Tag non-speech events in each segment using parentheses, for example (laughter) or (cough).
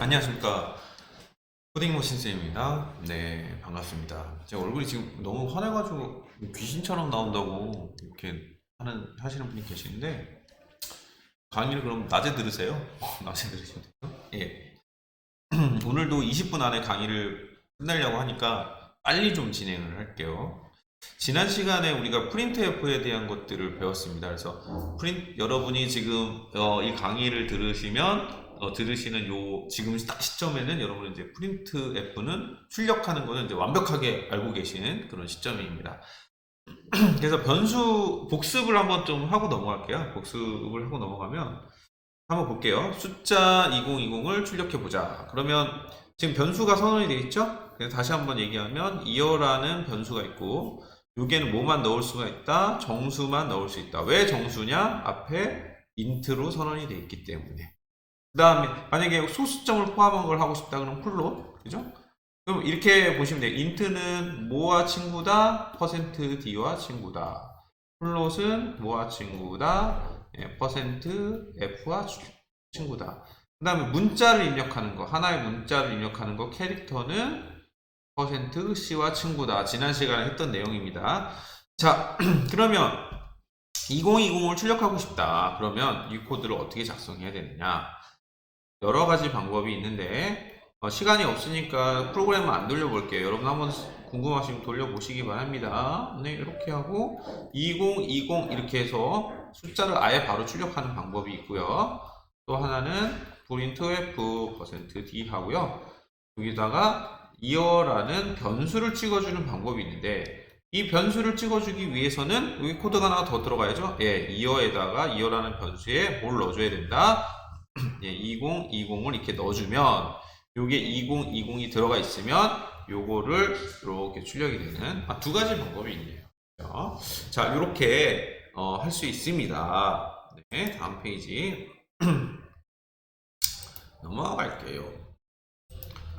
안녕하십니까. 코딩머신 쌤입니다. 네, 반갑습니다. 제 얼굴이 지금 너무 환해가지고 귀신처럼 나온다고 이렇게 하는, 하시는 분이 계시는데, 강의를 그럼 낮에 들으세요? (laughs) 낮에 들으시면 돼요. 예. (clears throat) 오늘도 20분 안에 강의를 끝내려고 하니까 빨리 좀 진행을 할게요. 지난 시간에 우리가 프린트F에 대한 것들을 배웠습니다. 그래서 프린 여러분이 지금 어, 이 강의를 들으시면 어, 들으시는 요 지금 딱 시점에는 여러분은 이제 프린트 F는 출력하는 거는 이제 완벽하게 알고 계신 그런 시점입니다. (clears throat) 그래서 변수 복습을 한번 좀 하고 넘어갈게요. 복습을 하고 넘어가면 한번 볼게요. 숫자 2020을 출력해 보자. 그러면 지금 변수가 선언이 되어 있죠? 그래서 다시 한번 얘기하면 이어라는 변수가 있고 여기에는 뭐만 넣을 수가 있다? 정수만 넣을 수 있다. 왜 정수냐? 앞에 인트로 선언이 되어 있기 때문에. 그 다음에 만약에 소수점을 포함한 걸 하고 싶다 그러면 플롯 그죠? 그럼 이렇게 보시면 돼요. 인트는 뭐와 친구다? 퍼센트 %d와 친구다. 플롯은 뭐와 친구다? 예, 퍼센트 %f와 친구다. 그 다음에 문자를 입력하는 거 하나의 문자를 입력하는 거 캐릭터는 퍼센트 %c와 친구다. 지난 시간에 했던 내용입니다. 자 (clears throat) 그러면 2020을 출력하고 싶다. 그러면 이 코드를 어떻게 작성해야 되느냐? 여러 가지 방법이 있는데 어, 시간이 없으니까 프로그램을 안 돌려볼게요. 여러분 한번 궁금하시면 돌려보시기 바랍니다. 네, 이렇게 하고 2020 이렇게 해서 숫자를 아예 바로 출력하는 방법이 있고요. 또 하나는 print f%d 하고요. 여기다가 이어라는 변수를 찍어주는 방법이 있는데 이 변수를 찍어주기 위해서는 여기 코드가 하나 더 들어가야죠. 예, 이어에다가 이어라는 변수에 뭘 넣어줘야 된다? 예, 2020을 이렇게 넣어주면 요게 2020이 들어가 있으면 요거를 이렇게 출력이 되는 아, 두 가지 방법이 있네요. 그죠? 자, 이렇게 할수 있습니다. 네, 다음 페이지 (clears throat) 넘어갈게요.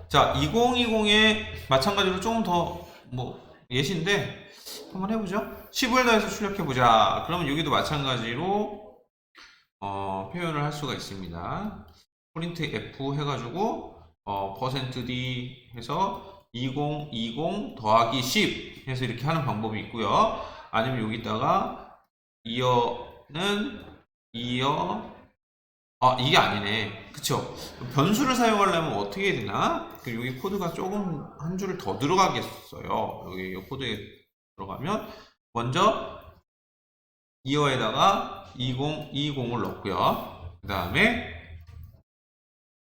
자, 2020에 마찬가지로 조금 더 뭐 예시인데 한번 해보죠. 10을 더해서 출력해보자. 그러면 여기도 마찬가지로 어, 표현을 할 수가 있습니다. 프린트 F 해가지고 어, %d 해서 2020 더하기 10 해서 이렇게 하는 방법이 있고요. 아니면 여기다가 이어는 이어 아 이게 아니네 그쵸 변수를 사용하려면 어떻게 해야 되나 그 여기 코드가 조금 한 줄을 더 들어가겠어요 여기 이 코드에 들어가면 먼저 이어에다가 2020을 넣고요 그 다음에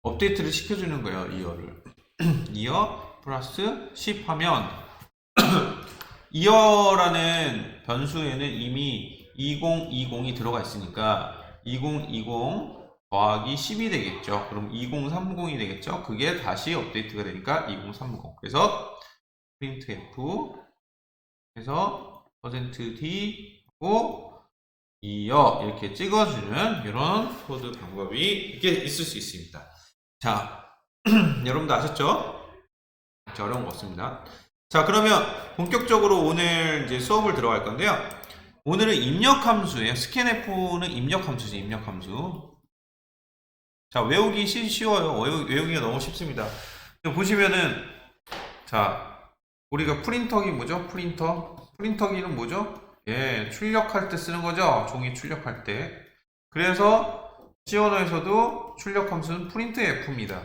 업데이트를 시켜주는 거예요 이어를 (clears throat) 이어 플러스 10 하면 (clears throat) 이어라는 변수에는 이미 2020이 들어가 있으니까 2020 더하기 10이 되겠죠. 그럼 2030이 되겠죠. 그게 다시 업데이트가 되니까 2030. 그래서 print f 해서 %d 하고 이어 이렇게 찍어주는 이런 코드 방법이 이게 있을 수 있습니다. 자, (clears throat) 여러분도 아셨죠? 자, 어려운 거 없습니다. 자, 그러면 본격적으로 오늘 이제 수업을 들어갈 건데요. 오늘은 입력 함수예요. scanf는 입력 함수지, 입력 함수. 자, 외우기 쉬- 쉬워요. 외우, 외우기가 너무 쉽습니다. 보시면은, 자, 우리가 프린터기 뭐죠? 프린터. 프린터기는 뭐죠? 예, 출력할 때 쓰는 거죠? 종이 출력할 때. 그래서, 시언어에서도 출력 함수는 프린트 F입니다.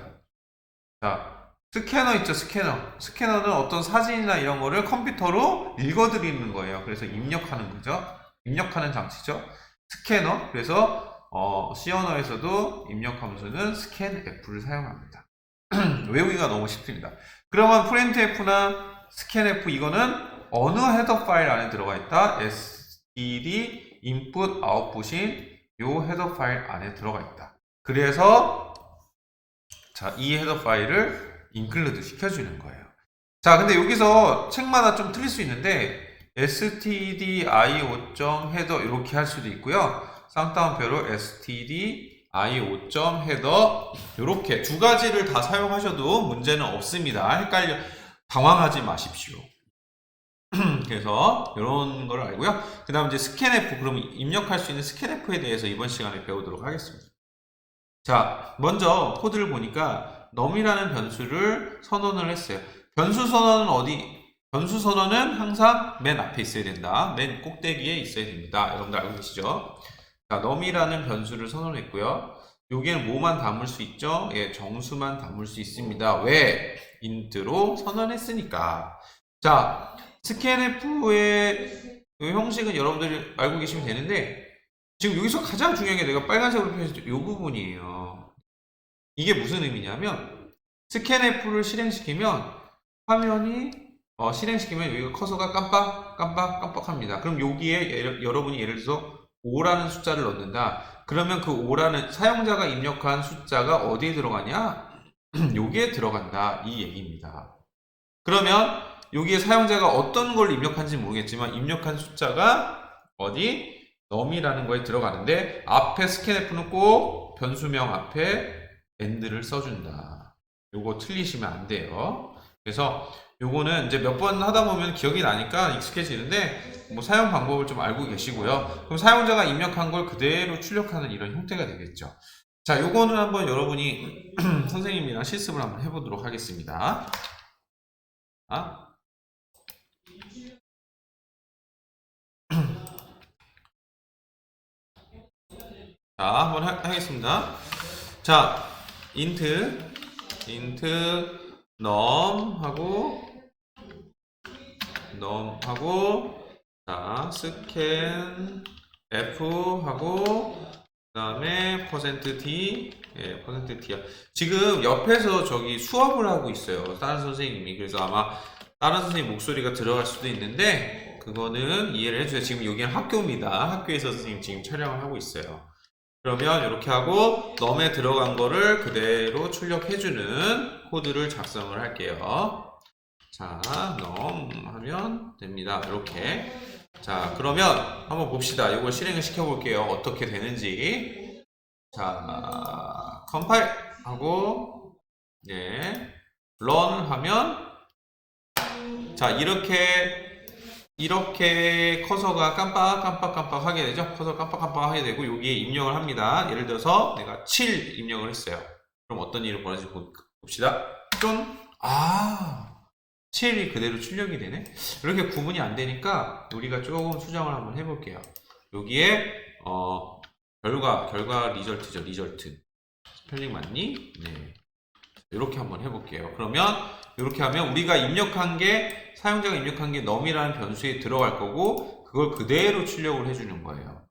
자, 스캐너 있죠, 스캐너. 스캐너는 어떤 사진이나 이런 거를 컴퓨터로 읽어드리는 거예요. 그래서 입력하는 거죠. 입력하는 장치죠. 스캐너. 그래서 어, C 언어에서도 입력 함수는 scan F를 사용합니다. (clears throat) 외우기가 너무 쉽습니다. 그러면 print F나 scan F 이거는 어느 헤더 파일 안에 들어가 있다? std input output인 요 헤더 파일 안에 들어가 있다. 그래서 자, 이 헤더 파일을 인클루드 시켜주는 거예요. 자, 근데 여기서 책마다 좀 틀릴 수 있는데 stdio.header 이렇게 할 수도 있고요. 쌍따옴표로 std i5.header 이렇게 두 가지를 다 사용하셔도 문제는 없습니다. 헷갈려 당황하지 마십시오. (clears throat) 그래서 이런 걸 알고요. 그 다음 이제 스캔F 그럼 입력할 수 있는 스캔F에 대해서 이번 시간에 배우도록 하겠습니다. 자, 먼저 코드를 보니까 num이라는 변수를 선언을 했어요. 변수 선언은 어디? 변수 선언은 항상 맨 앞에 있어야 된다. 맨 꼭대기에 있어야 됩니다. 여러분들 알고 계시죠? 자, num이라는 변수를 선언했고요. 여기에는 뭐만 담을 수 있죠? 예, 정수만 담을 수 있습니다. 왜? 인트로 선언했으니까. 자, 스캔F의 형식은 여러분들이 알고 계시면 되는데, 지금 여기서 가장 중요한 게 내가 빨간색으로 표현했죠. 이 부분이에요. 이게 무슨 의미냐면, 스캔F를 실행시키면, 화면이, 어, 실행시키면 여기가 커서가 깜빡, 깜빡, 깜빡합니다. 그럼 여기에 예를- 여러분이 예를 들어서 5라는 숫자를 넣는다. 그러면 그 5라는 사용자가 입력한 숫자가 어디에 들어가냐? (clears throat) 여기에 들어간다. 이 얘기입니다. 그러면 여기에 사용자가 어떤 걸 입력한지 모르겠지만 입력한 숫자가 어디? num이라는 거에 들어가는데 앞에 scanf는 꼭 변수명 앞에 and를 써준다. 요거 틀리시면 안 돼요. 그래서 요거는 이제 몇 번 하다 보면 기억이 나니까 익숙해지는데 뭐 사용 방법을 좀 알고 계시고요. 그럼 사용자가 입력한 걸 그대로 출력하는 이런 형태가 되겠죠. 자, 요거는 한번 여러분이 (clears throat) 선생님이랑 실습을 한번 해보도록 하겠습니다. 아? 자, 한번 하, 하겠습니다. 자, int, int num 하고 num 하고 자, scan f 하고 그다음에 %d 예, %d야. 지금 옆에서 저기 수업을 하고 있어요. 다른 선생님이. 그래서 아마 다른 선생님 목소리가 들어갈 수도 있는데 그거는 이해를 해주세요. 지금 여기는 학교입니다. 학교에서 선생님 지금 촬영을 하고 있어요. 그러면 이렇게 하고 넘에 들어간 거를 그대로 출력해주는 코드를 작성을 할게요. 자, 넘 하면 됩니다. 이렇게. 자, 그러면 한번 봅시다. 이걸 실행을 시켜볼게요. 어떻게 되는지. 자, 컴파일 하고, 예, 런 하면, 자, 이렇게 이렇게 커서가 깜빡깜빡깜빡 하게 되죠. 커서 깜빡깜빡 하게 되고 여기에 입력을 합니다. 예를 들어서 내가 7 입력을 했어요. 그럼 어떤 일이 벌어질지 보- 봅시다. 좀 아, 7이 그대로 출력이 되네. 이렇게 구분이 안 되니까 우리가 조금 수정을 한번 해볼게요. 여기에 어 결과 결과 리절트죠. 리절트 스펠링 맞니? 네. 이렇게 한번 해볼게요. 그러면 이렇게 하면 우리가 입력한 게 사용자가 입력한 게 num이라는 변수에 들어갈 거고 그걸 그대로 출력을 해주는 거예요.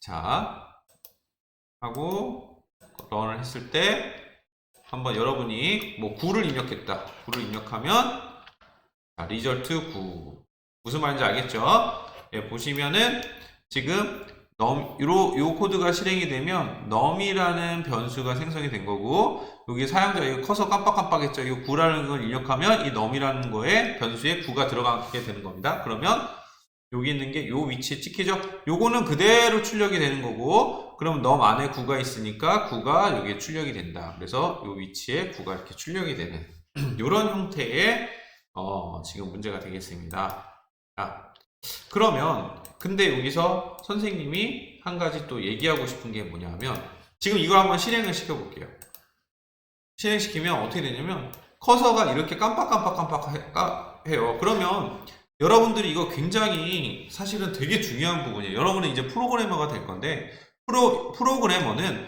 자 하고 런을 했을 때 한번 여러분이 뭐 9를 입력했다. 9를 입력하면 자, 리절트 9 무슨 말인지 알겠죠? 예, 보시면은 지금 num 요, 요 코드가 실행이 되면 num이라는 변수가 생성이 된 거고 여기 사용자 이거 커서 깜빡깜빡했죠. 이거 9라는 걸 입력하면 이 num이라는 거에 변수에 9가 들어가게 되는 겁니다. 그러면 여기 있는 게 요 위치에 찍히죠. 요거는 그대로 출력이 되는 거고 그럼 num 안에 9가 있으니까 9가 여기에 출력이 된다. 그래서 요 위치에 9가 이렇게 출력이 되는 (clears throat) 이런 형태의 어, 지금 문제가 되겠습니다. 자, 그러면 근데 여기서 선생님이 한 가지 또 얘기하고 싶은 게 뭐냐면 지금 이걸 한번 실행을 시켜 볼게요. 실행시키면 어떻게 되냐면 커서가 이렇게 깜빡깜빡깜빡 해요. 그러면 여러분들이 이거 굉장히 사실은 되게 중요한 부분이에요. 여러분은 이제 프로그래머가 될 건데 프로 프로그래머는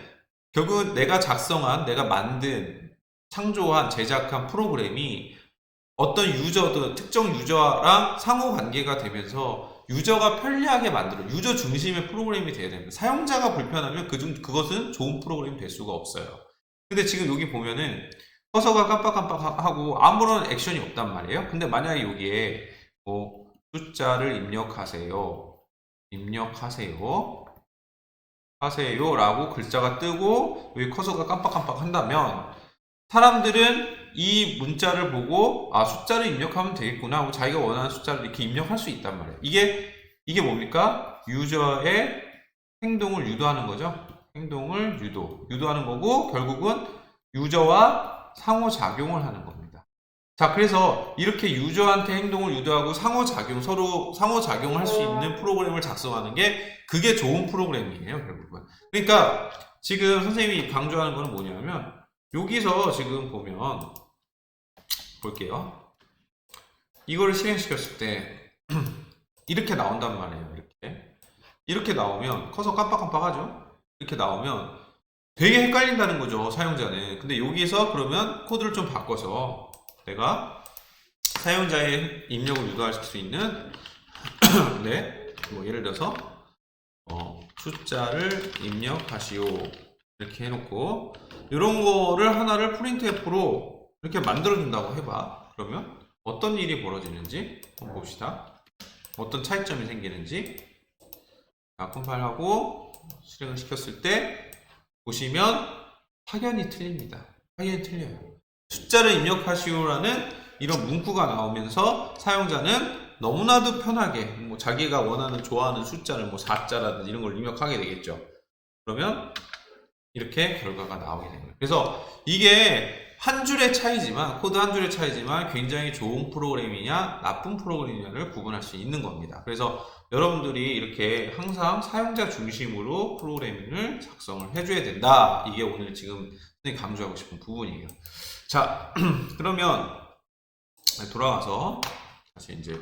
결국 내가 작성한 내가 만든 창조한 제작한 프로그램이 어떤 유저들 특정 유저랑 상호 관계가 되면서 유저가 편리하게 만들어 유저 중심의 프로그램이 돼야 됩니다. 사용자가 불편하면 그중 그것은 좋은 프로그램이 될 수가 없어요. 근데 지금 여기 보면은 커서가 깜빡깜빡하고 아무런 액션이 없단 말이에요. 근데 만약에 여기에 뭐 숫자를 입력하세요. 입력하세요. 하세요라고 글자가 뜨고 여기 커서가 깜빡깜빡 한다면 사람들은 이 문자를 보고 아 숫자를 입력하면 되겠구나 하고 자기가 원하는 숫자를 이렇게 입력할 수 있단 말이에요. 이게 이게 뭡니까? 유저의 행동을 유도하는 거죠. 행동을 유도 유도하는 거고 결국은 유저와 상호작용을 하는 겁니다. 자, 그래서 이렇게 유저한테 행동을 유도하고 상호작용, 서로 상호작용을 할 수 있는 프로그램을 작성하는 게 그게 좋은 프로그램이에요, 결국은. 그러니까 지금 선생님이 강조하는 거는 뭐냐면 여기서 지금 보면 볼게요. 이거를 실행시켰을 때 (clears throat) 이렇게 나온단 말이에요. 이렇게 이렇게 나오면 커서 깜빡깜빡하죠. 이렇게 나오면 되게 헷갈린다는 거죠 사용자는. 근데 여기서 그러면 코드를 좀 바꿔서 내가 사용자의 입력을 유도할 수 있는 (clears throat) 네, 뭐 예를 들어서 어, 숫자를 입력하시오 이렇게 해놓고 이런 거를 하나를 프린트F로 이렇게 만들어준다고 해봐. 그러면 어떤 일이 벌어지는지 한번 봅시다. 어떤 차이점이 생기는지 자, 컴파일하고 실행을 시켰을 때 보시면 확연히 틀립니다. 확연히 틀려요. 숫자를 입력하시오라는 이런 문구가 나오면서 사용자는 너무나도 편하게 뭐 자기가 원하는 좋아하는 숫자를 뭐 4자라든지 이런 걸 입력하게 되겠죠. 그러면 이렇게 결과가 나오게 됩니다. 그래서 이게 한 줄의 차이지만 코드 한 줄의 차이지만 굉장히 좋은 프로그램이냐 나쁜 프로그램이냐를 구분할 수 있는 겁니다. 그래서 여러분들이 이렇게 항상 사용자 중심으로 프로그래밍을 작성을 해줘야 된다. 이게 오늘 지금 강조하고 싶은 부분이에요. 자, (clears throat) 그러면 돌아가서 다시 이제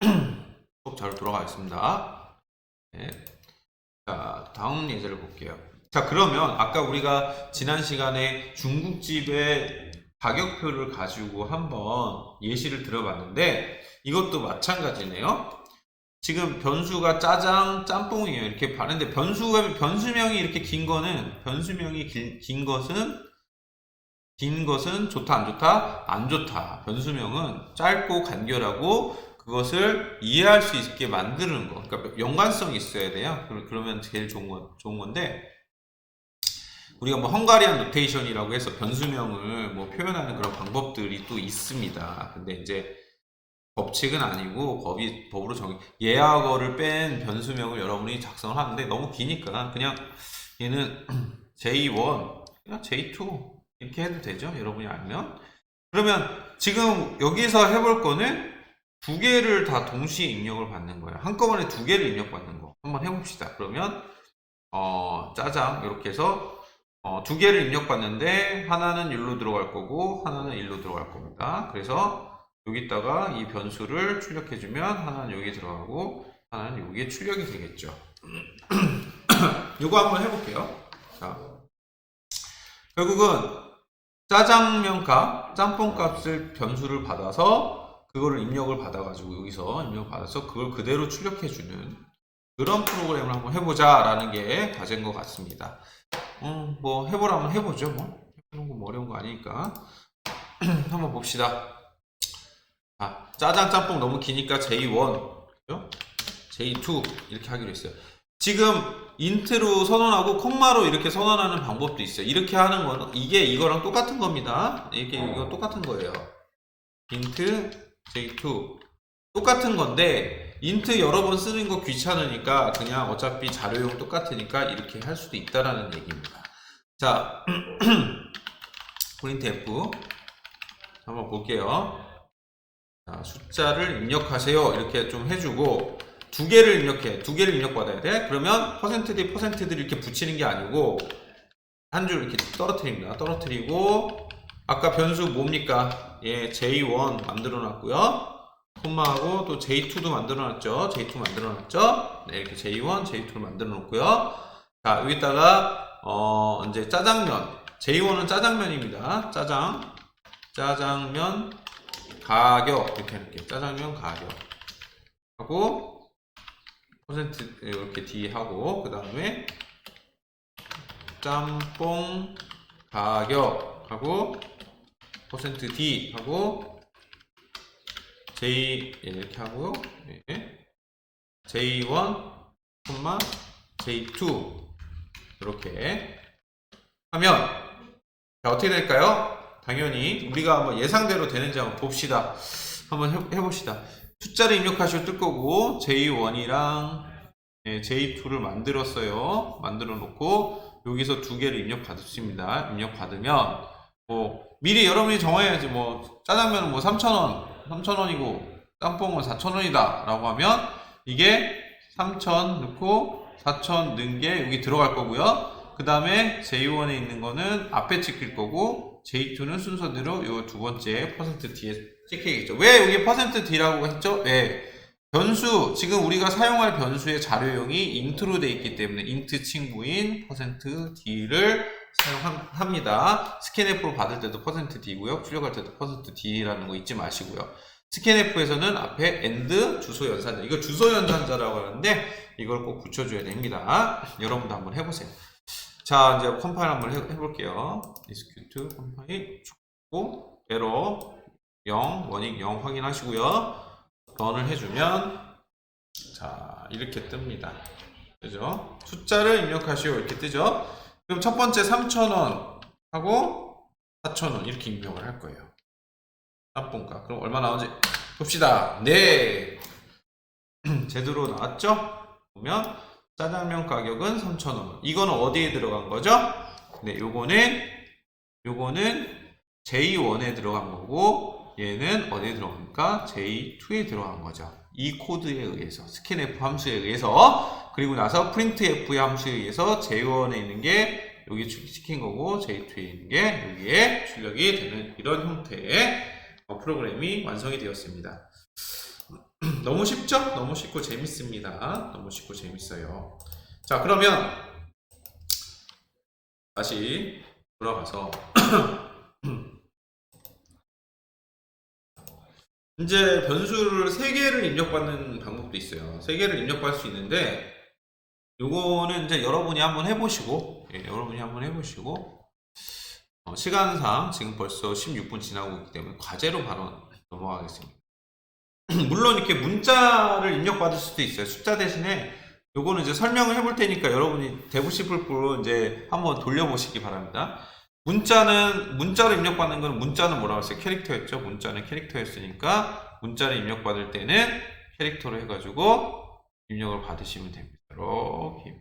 (clears throat) 수업 잘 돌아가겠습니다. 네. 자, 다음 예제를 볼게요. 자, 그러면 아까 우리가 지난 시간에 중국집의 가격표를 가지고 한번 예시를 들어봤는데 이것도 마찬가지네요. 지금 변수가 짜장, 짬뽕이에요. 이렇게 봤는데 변수가 변수명이 이렇게 긴 거는 변수명이 긴, 긴 것은 긴 것은 좋다 안 좋다 안 좋다. 변수명은 짧고 간결하고 그것을 이해할 수 있게 만드는 거. 그러니까 연관성이 있어야 돼요. 그러- 그러면 제일 좋은 건 좋은 건데 우리가 뭐 헝가리안 노테이션이라고 해서 변수명을 뭐 표현하는 그런 방법들이 또 있습니다. 근데 이제 법칙은 아니고 법이 법으로 정해 예약어를 뺀 변수명을 여러분이 작성을 하는데 너무 기니까 그냥 얘는 (clears throat) J1, 그냥 J2 이렇게 해도 되죠. 여러분이 알면 그러면 지금 여기서 해볼 거는 두 개를 다 동시에 입력을 받는 거예요. 한꺼번에 두 개를 입력받는 거 한번 해봅시다. 그러면 어, 짜장 이렇게 해서 어, 두 개를 입력받는데 하나는 1로 들어갈 거고 하나는 1로 들어갈 겁니다. 그래서 여기다가 이 변수를 출력해주면 하나는 여기 들어가고 하나는 여기에 출력이 되겠죠. (clears throat) 이거 한번 해볼게요. 자, 결국은 짜장면 값, 짬뽕 값을 변수를 받아서 그거를 입력을 받아가지고 여기서 입력을 받아서 그걸 그대로 출력해주는 그런 프로그램을 한번 해보자라는 게 과제인 것 같습니다. 음, 뭐 해보라면 해보죠. 뭐 해보는 거뭐 어려운 거 아니니까 (clears throat) 한번 봅시다. 아, 짜장 짬뽕 너무 기니까 J1, 그죠? J2 이렇게 하기로 했어요. 지금 인트로 선언하고 콤마로 이렇게 선언하는 방법도 있어요. 이렇게 하는 거는 이게 이거랑 똑같은 겁니다. 이게 이거 똑같은 거예요. 인트 J2 똑같은 건데 인트 여러 번 쓰는 거 귀찮으니까 그냥 어차피 자료용 똑같으니까 이렇게 할 수도 있다라는 얘기입니다. 자, (clears throat) 프린트 F 한번 볼게요. 자, 숫자를 입력하세요. 이렇게 좀 해주고 두 개를 입력해. 두 개를 입력받아야 돼. 그러면 퍼센트 D 퍼센트들 이렇게 붙이는 게 아니고 한 줄 이렇게 떨어뜨립니다. 떨어뜨리고 아까 변수 뭡니까? 예, J1 만들어 놨고요. 콤마하고 또 J2도 만들어 놨죠. J2 만들어 놨죠. 네, 이렇게 J1, J2를 만들어 놓고요. 자, 여기다가 어, 이제 짜장면. J1은 짜장면입니다. 짜장. 짜장면 가격 이렇게 할게요. 짜장면 가격 하고 퍼센트 이렇게 D 하고 그 다음에 짬뽕 가격 하고 퍼센트 D 하고 J 이렇게 하고요. 예. J1, 콤마 J2 이렇게 하면 자, 어떻게 될까요? 당연히 우리가 한번 예상대로 되는지 한번 봅시다. 한번 해, 해봅시다. 숫자를 입력하시고 뜰 거고 J1이랑 J2를 만들었어요. 만들어 놓고 여기서 두 개를 입력 받습니다. 입력 받으면 뭐 미리 여러분이 정해야지 뭐 짜장면은 뭐 3,000원, 3,000원이고 짬뽕은 4,000원이다 라고 하면 이게 3,000 넣고 4,000 넣은 게 여기 들어갈 거고요. 그그 다음에 J1에 있는 거는 앞에 찍힐 거고 J2는 순서대로 요 두 번째 퍼센트 D에 찍히겠죠. 왜 여기 퍼센트 D라고 했죠? 예. 변수 지금 우리가 사용할 변수의 자료용이 int로 돼 있기 때문에 int 친구인 퍼센트 %d를 사용합니다. 스캔F로 받을 때도 퍼센트 %d고요. 출력할 때도 퍼센트 %d라는 거 잊지 마시고요. 스캔F에서는 앞에 end 주소 연산자 이거 주소 연산자라고 하는데 이걸 꼭 붙여줘야 됩니다. 여러분도 한번 해보세요. 자 이제 컴파일 한번 해, 해볼게요. execute 컴파일 고 에러 0 원익 0 확인하시고요. 런을 해주면 자 이렇게 뜹니다. 그죠? 숫자를 입력하시오 이렇게 뜨죠? 그럼 첫 번째 3,000원 하고 4,000원 이렇게 입력을 할 거예요. 납본가 그럼 얼마 나오는지 봅시다. 네 (clears throat) 제대로 나왔죠? 보면 짜장면 가격은 3,000원. 이거는 어디에 들어간 거죠? 네, 요거는 요거는 J1에 들어간 거고 얘는 어디에 들어갑니까? J2에 들어간 거죠. 이 코드에 의해서 스캔F 함수에 의해서 그리고 나서 printf 함수에 의해서 J1에 있는 게 여기 시킨 거고 J2에 있는 게 여기에 출력이 되는 이런 형태의 어, 프로그램이 완성이 되었습니다. (clears throat) 너무 쉽죠? 너무 쉽고 재밌습니다. 너무 쉽고 재밌어요. 자, 그러면 다시 돌아가서 (clears throat) 이제 변수를 3개를 입력받는 방법도 있어요. 3개를 입력받을 수 있는데 요거는 이제 여러분이 한번 해보시고 예, 여러분이 한번 해보시고 어, 시간상 지금 벌써 16분 지나고 있기 때문에 과제로 바로 넘어가겠습니다. (clears throat) 물론 이렇게 문자를 입력받을 수도 있어요. 숫자 대신에 요거는 이제 설명을 해볼 테니까 여러분이 대부시플 프로 이제 한번 돌려보시기 바랍니다. 문자는 문자로 입력받는 건 문자는 뭐라고 했어요? 캐릭터였죠. 문자는 캐릭터였으니까 문자를 입력받을 때는 캐릭터로 해가지고 입력을 받으시면 됩니다. 이렇게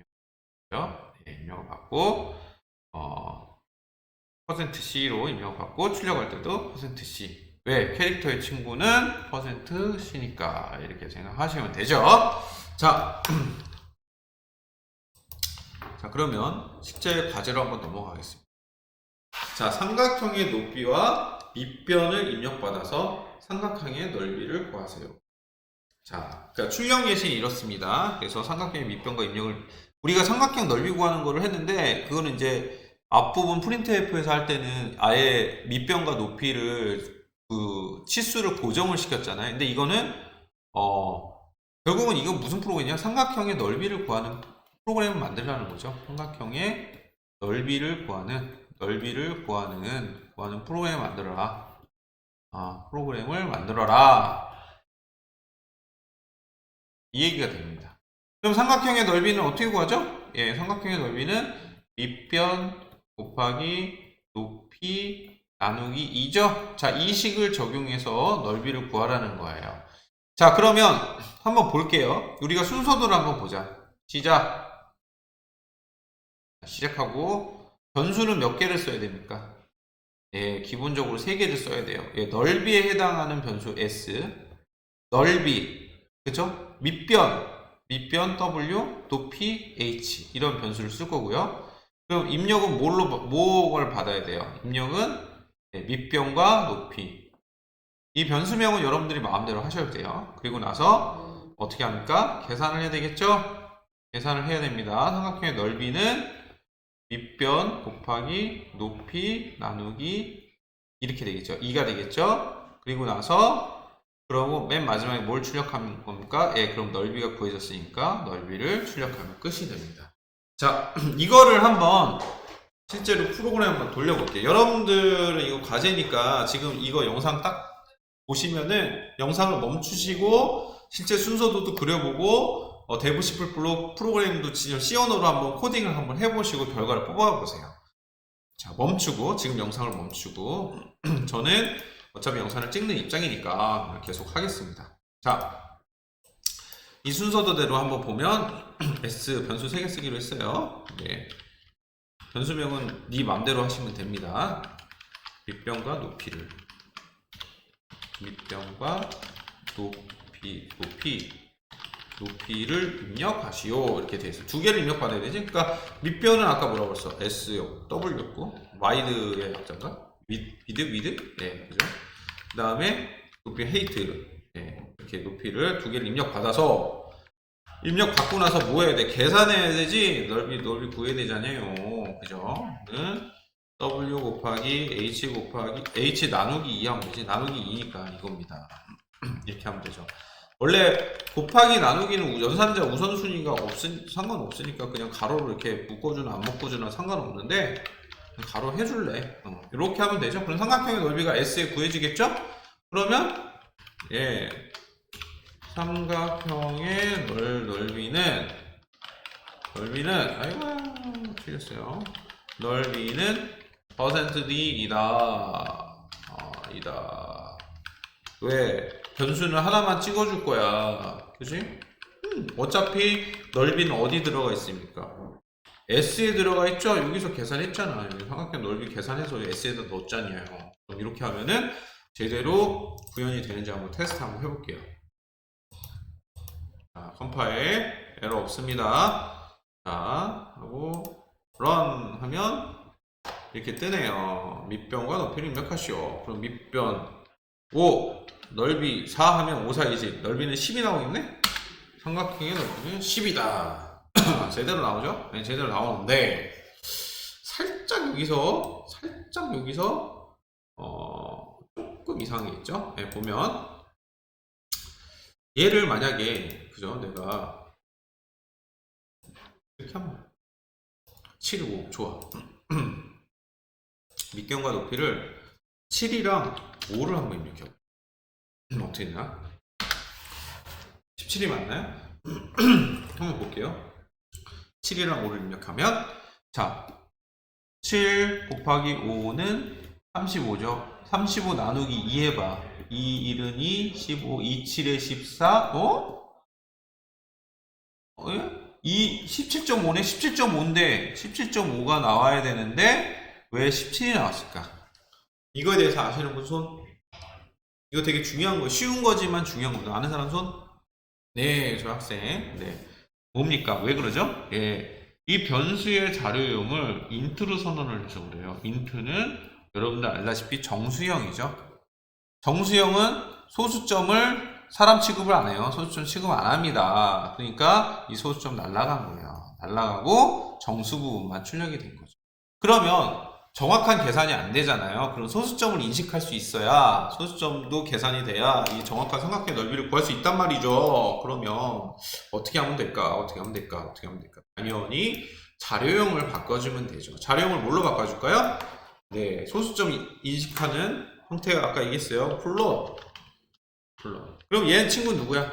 입력하죠. 네, 입력을 받고 어, 퍼센트 %c로 입력을 받고 출력할 때도 퍼센트 %c 왜? 캐릭터의 친구는 퍼센트 %c니까 이렇게 생각하시면 되죠. 자, (clears throat) 자 그러면 실제 과제로 한번 넘어가겠습니다. 자, 삼각형의 높이와 밑변을 입력받아서 삼각형의 넓이를 구하세요. 자, 그러니까 출력 예시는 이렇습니다. 그래서 삼각형의 밑변과 입력을 우리가 삼각형 넓이 구하는 거를 했는데 그거는 이제 앞부분 프린트F에서 할 때는 아예 밑변과 높이를 그 치수를 고정을 시켰잖아요. 근데 이거는 어 결국은 이거 무슨 프로그램이냐? 삼각형의 넓이를 구하는 프로그램을 만들라는 거죠. 삼각형의 넓이를 구하는 넓이를 구하는 구하는 프로그램을 만들어라. 아, 프로그램을 만들어라. 이 얘기가 됩니다. 그럼 삼각형의 넓이는 어떻게 구하죠? 예, 삼각형의 넓이는 밑변 곱하기 높이 나누기 2죠? 자, 이 식을 적용해서 넓이를 구하라는 거예요. 자, 그러면 한번 볼게요. 우리가 순서대로 한번 보자. 시작. 시작하고 변수는 몇 개를 써야 됩니까? 예, 기본적으로 3개를 써야 돼요. 예, 넓이에 해당하는 변수 S, 넓이, 그죠? 밑변, 밑변 W, 높이 H 이런 변수를 쓸 거고요. 그럼 입력은 뭘로 뭐를 받아야 돼요? 입력은 예, 밑변과 높이. 이 변수명은 여러분들이 마음대로 하셔도 돼요. 그리고 나서 어떻게 합니까? 계산을 해야 되겠죠? 계산을 해야 됩니다. 삼각형의 넓이는 밑변 곱하기 높이 나누기 이렇게 되겠죠. 2가 되겠죠. 그리고 나서 그러고 맨 마지막에 뭘 출력하는 겁니까? 예, 그럼 넓이가 구해졌으니까 넓이를 출력하면 끝이 됩니다. 자, (clears throat) 이거를 한번 실제로 프로그램 한번 돌려볼게요. 여러분들은 이거 과제니까 지금 이거 영상 딱 보시면은 영상을 멈추시고 실제 순서도 그려보고 어, 데브시플 프로그램도 C 언어로 한번 코딩을 한번 해보시고 결과를 뽑아보세요. 자, 멈추고, 지금 영상을 멈추고, (clears throat) 저는 어차피 영상을 찍는 입장이니까 계속 하겠습니다. 자, 이 순서대로 한번 보면, (clears throat) S 변수 3개 쓰기로 했어요. 예. 변수명은 네 맘대로 하시면 됩니다. 밑변과 높이를. 밑변과 높이, 높이. 높이를 입력하시오 이렇게 돼 있어요. 두 개를 입력받아야 되지. 그러니까 밑변은 아까 뭐라고 했어? S요, W였고 와이드의 약자인가? 위, 비드, 위드? 네, 그죠? 그 다음에 높이 헤이트 네, 이렇게 높이를 두 개를 입력받아서 입력 받고 나서 뭐 해야 돼? 계산해야 되지? 넓이, 넓이 구해야 되잖아요. 그죠? 는 W 곱하기 H 곱하기 H 나누기 2 하면 되지. 나누기 2니까 이겁니다. (clears throat) 이렇게 하면 되죠. 원래 곱하기 나누기는 연산자 우선순위가 없으, 상관없으니까 그냥 가로로 이렇게 묶어주나 안 묶어주나 상관없는데 가로 해줄래. 어, 이렇게 하면 되죠. 그럼 삼각형의 넓이가 S에 구해지겠죠? 그러면 예 삼각형의 넓, 넓이는 넓이는 아이고 틀렸어요. 넓이는 D이다. 어, 이다. 왜? 변수는 하나만 찍어줄 거야. 그지? 음, 어차피 넓이는 어디 들어가 있습니까? S에 들어가 있죠? 여기서 계산했잖아. 여기 삼각형 넓이 계산해서 S에다 넣었잖아요. 이렇게 하면은 제대로 구현이 되는지 한번 테스트 한번 해볼게요. 자, 컴파일 에러 없습니다. 자, 하고 런 하면 이렇게 뜨네요. 밑변과 높이를 입력하시오. 그럼 밑변 5 넓이 4 하면 5 사이지 넓이는 10이 나오겠네? 삼각형의 넓이는 10이다. 제대로 나오죠? 네, 제대로 나오는데 살짝 여기서 살짝 여기서 어 조금 이상했죠? 네, 보면 얘를 만약에 그죠? 내가 이렇게 하면 7, 5 좋아. (clears throat) 밑경과 높이를 7이랑 5를 한번 입력해 봐. 어떻게 되나? 17이 맞나요? (clears throat) 한번 볼게요. 7이랑 5를 입력하면 자, 7 곱하기 5는 35죠. 35 나누기 2 해봐. 2 1은 2, 15, 2 7에 14, 어? 어? 예? 2, 17.5네? 17.5인데 17.5가 나와야 되는데 왜 17이 나왔을까? 이거에 대해서 아시는 분 손? 이거 되게 중요한 거예요. 쉬운 거지만 중요한 겁니다. 아는 사람 손? 네, 저 학생. 네. 뭡니까? 왜 그러죠? 예. 이 변수의 자료용을 인트로 선언을 해서 그래요. 인트는 여러분들 알다시피 정수형이죠. 정수형은 소수점을 사람 취급을 안 해요. 소수점 취급 안 합니다. 그러니까 이 소수점 날라간 거예요. 날라가고 정수 부분만 출력이 된 거죠. 그러면 정확한 계산이 안 되잖아요. 그럼 소수점을 인식할 수 있어야 소수점도 계산이 돼야 이 정확한 삼각형의 넓이를 구할 수 있단 말이죠. 그러면 어떻게 하면 될까? 어떻게 하면 될까? 어떻게 하면 될까? 당연히 자료형을 바꿔주면 되죠. 자료형을 뭘로 바꿔줄까요? 네, 소수점 인식하는 형태가 아까 얘기했어요. 플롯. 플롯. 그럼 얘 친구 누구야?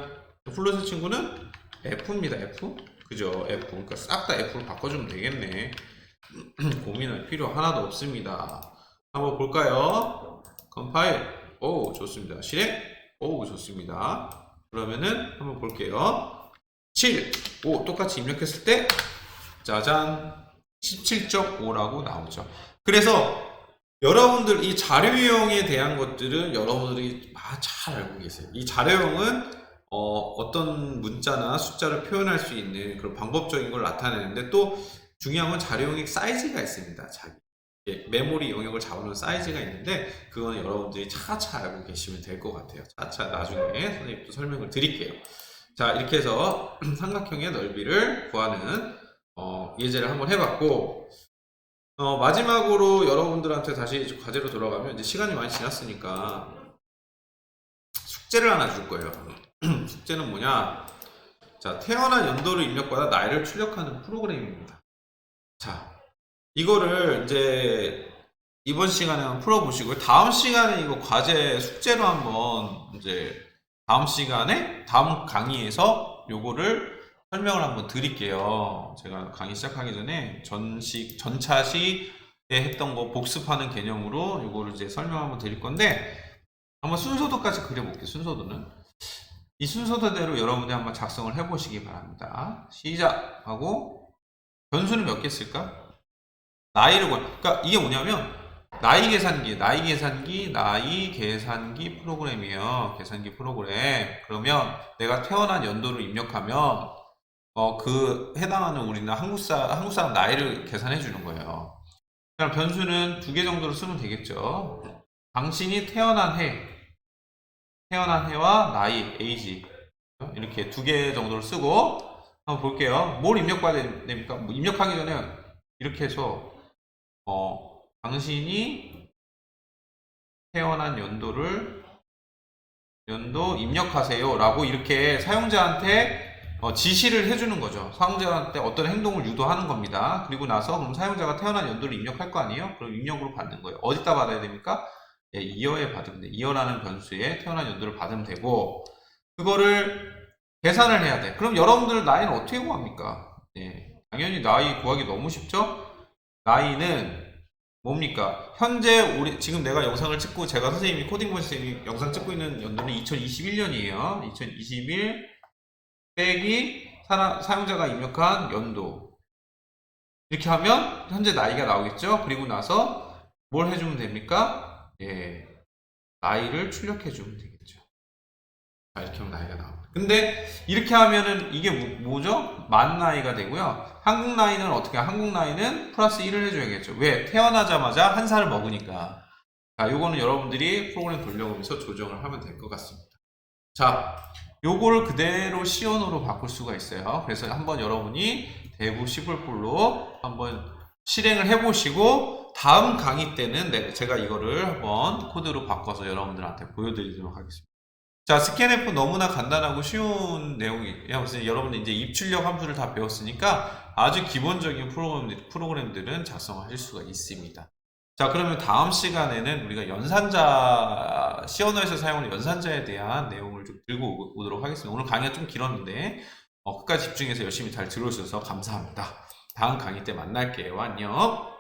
플롯의 친구는 F입니다. F. 그죠? F. 그러니까 싹 다 F로 바꿔주면 되겠네. (clears throat) 고민할 필요 하나도 없습니다. 한번 볼까요? 컴파일. 오, 좋습니다. 실행. 오, 좋습니다. 그러면은 한번 볼게요. 7, 5 똑같이 입력했을 때 짜잔 17.5라고 나오죠. 그래서 여러분들 이 자료형에 대한 것들은 여러분들이 아, 잘 알고 계세요. 이 자료형은 어, 떤 문자나 숫자를 표현할 수 있는 그런 방법적인 걸 나타내는데 또 중요한 건 자료형의 사이즈가 있습니다. 자기 예, 메모리 영역을 잡아놓은 사이즈가 있는데 그거는 여러분들이 차차 알고 계시면 될 것 같아요. 차차 나중에 선생님도 설명을 드릴게요. 자 이렇게 해서 (clears throat) 삼각형의 넓이를 구하는 어, 예제를 한번 해봤고 어, 마지막으로 여러분들한테 다시 과제로 돌아가면 이제 시간이 많이 지났으니까 숙제를 하나 줄 거예요. (clears throat) 숙제는 뭐냐? 자, 태어난 연도를 입력받아 나이를 출력하는 프로그램입니다. 자, 이거를 이제 이번 시간에 한번 풀어보시고요. 다음 시간에 이거 과제 숙제로 한번 이제 다음 시간에 다음 강의에서 요거를 설명을 한번 드릴게요. 제가 강의 시작하기 전에 전식 전차시에 했던 거 복습하는 개념으로 요거를 이제 설명 한번 드릴 건데 한번 순서도까지 그려볼게요. 순서도는 이 순서대로 여러분이 한번 작성을 해보시기 바랍니다. 시작하고 변수는 몇 개 쓸까? 나이를 구 그러니까 이게 뭐냐면 나이 계산기, 나이 계산기, 나이 계산기 프로그램이에요. 계산기 프로그램. 그러면 내가 태어난 연도를 입력하면 어, 그 해당하는 우리는 한국 사 한국 사람 나이를 계산해 주는 거예요. 그럼 변수는 두 개 정도로 쓰면 되겠죠. 당신이 태어난 해, 태어난 해와 나이, age 이렇게 두 개 정도를 쓰고 한번 볼게요. 뭘 입력받아야 됩니까? 뭐 입력하기 전에 이렇게 해서 어, 당신이 태어난 연도를 연도 입력하세요 라고 이렇게 사용자한테 어, 지시를 해주는 거죠. 사용자한테 어떤 행동을 유도하는 겁니다. 그리고 나서 그럼 사용자가 태어난 연도를 입력할 거 아니에요? 그럼 입력으로 받는 거예요. 어디다 받아야 됩니까? 예, 이어에 받으면 돼. 이어라는 변수에 태어난 연도를 받으면 되고 그거를 계산을 해야 돼. 그럼 여러분들 나이는 어떻게 구합니까? 예, 당연히 나이 구하기 너무 쉽죠? 나이는 뭡니까? 현재 우리 지금 내가 영상을 찍고 제가 선생님이 코딩 본 선생님이 영상 찍고 있는 연도는 2021년이에요. 2021 빼기 사, 사용자가 입력한 연도 이렇게 하면 현재 나이가 나오겠죠? 그리고 나서 뭘 해주면 됩니까? 예, 나이를 출력해 주면 되겠죠. 자, 이렇게 하면 나이가 나옵니다. 근데 이렇게 하면은 이게 뭐, 죠만 나이가 되고요. 한국 나이는 어떻게, 한국 나이는 플러스 1을 해줘야겠죠. 왜? 태어나자마자 한 살을 먹으니까. 자, 요거는 여러분들이 프로그램 돌려보면서 조정을 하면 될 것 같습니다. 자, 요거를 그대로 시연으로 바꿀 수가 있어요. 그래서 한번 여러분이 대부 10불불로 한번 실행을 해보시고 다음 강의 때는 내- 제가 이거를 한번 코드로 바꿔서 여러분들한테 보여드리도록 하겠습니다. 자, 스캔F 너무나 간단하고 쉬운 내용이에요. 그래서 여러분들 이제 입출력 함수를 다 배웠으니까 아주 기본적인 프로그램들, 프로그램들은 작성하실 수가 있습니다. 자, 그러면 다음 시간에는 우리가 연산자, 시언어에서 사용하는 연산자에 대한 내용을 좀 들고 오- 오도록 하겠습니다. 오늘 강의가 좀 길었는데, 어, 끝까지 집중해서 열심히 잘 들어주셔서 감사합니다. 다음 강의 때 만날게요. 안녕.